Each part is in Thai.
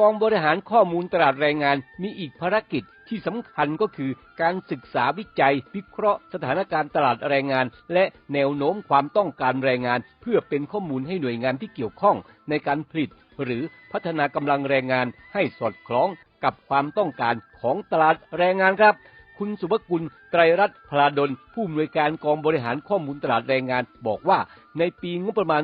กองบริหารข้อมูลตลาดแรงงานมีอีกภารกิจที่สำคัญก็คือการศึกษาวิจัย วิเคราะห์สถานการณ์ตลาดแรงงาน และแนวโน้มความต้องการแรงงาน เพื่อเป็นข้อมูลให้หน่วยงานที่เกี่ยวข้องในการผลิต หรือพัฒนากำลังแรงงานให้สอดคล้องกับความต้องการของตลาดแรงงานครับ คุณสุภกุลไตรรัตน์พลาดลผู้อำนวยการกองบริหารข้อมูลตลาดแรงงาน บอกว่าในปีงบประมาณ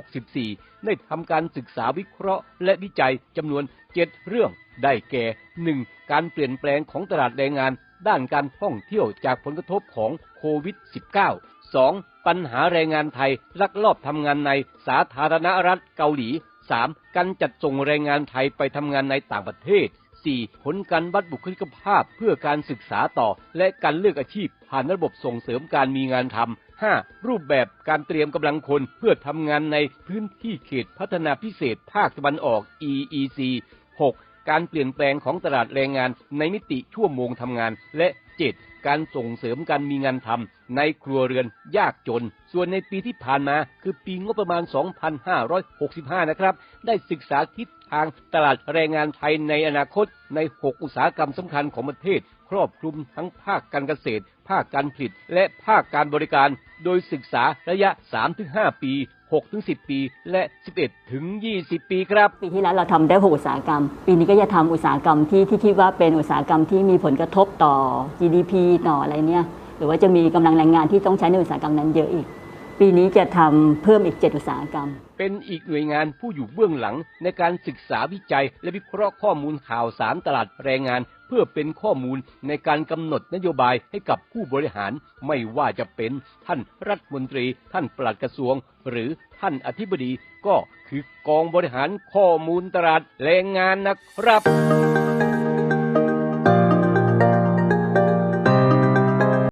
2564 ได้ทำการศึกษาวิเคราะห์ และวิจัยจำนวน 7 เรื่อง ได้แก่ 1. การเปลี่ยนแปลงของตลาดแรงงาน ด้านการท่องเที่ยวจากผลกระทบของโควิด -19 2. ปัญหาแรงงานไทยลักลอบทำงานในสาธารณรัฐเกาหลี 3. การจัดส่งแรงงานไทยไปทำงานในต่างประเทศ 4. ผลการวัดบุคลิกภาพเพื่อการศึกษาต่อ และการเลือกอาชีพ ผ่านระบบส่งเสริมการมีงานทำ 5. รูปแบบการเตรียมกำลังคนเพื่อทำงานในพื้นที่เขตพัฒนาพิเศษภาคตะวันออก EEC 6. การเปลี่ยนแปลงของตลาดแรงงานในมิติชั่วโมงทำงาน และ 7. การส่งเสริมการมีงานทำในครัวเรือนยากจน ส่วนในปีที่ผ่านมาคือปีงบประมาณ 2565 นะครับ ได้ศึกษาทิศทางตลาดแรงงานไทยในอนาคตใน 6 อุตสาหกรรมสำคัญของประเทศ ครอบคลุมทั้งภาคการเกษตร ภาคการผลิต และภาคการบริการ โดยศึกษาระยะ 3-5 ปี 6-10 ปี และ 11-20 ปีครับ ปีที่แล้วเราทำได้ 6 อุตสาหกรรม ปีนี้ก็จะทำอุตสาหกรรมที่ที่คิดว่าเป็นอุตสาหกรรมที่มีผลกระทบต่อ GDP ต่ออะไรเนี่ย หรือว่าจะมีกำลังแรงงานที่ต้องใช้ในอุตสาหกรรมนั้นเยอะอีก ปีนี้จะทำเพิ่มอีก 7 อุตสาหกรรม เป็นอีกหน่วยงานผู้อยู่เบื้องหลังในการศึกษาวิจัย และวิเคราะห์ข้อมูลข่าวสารตลาดแรงงาน เพื่อเป็นข้อมูลในการกำหนดนโยบายให้กับผู้บริหาร ไม่ว่าจะเป็นท่านรัฐมนตรี ท่านปลัดกระทรวง หรือท่านอธิบดีก็คือกองบริหารข้อมูลตลาดแรงงานนะครับ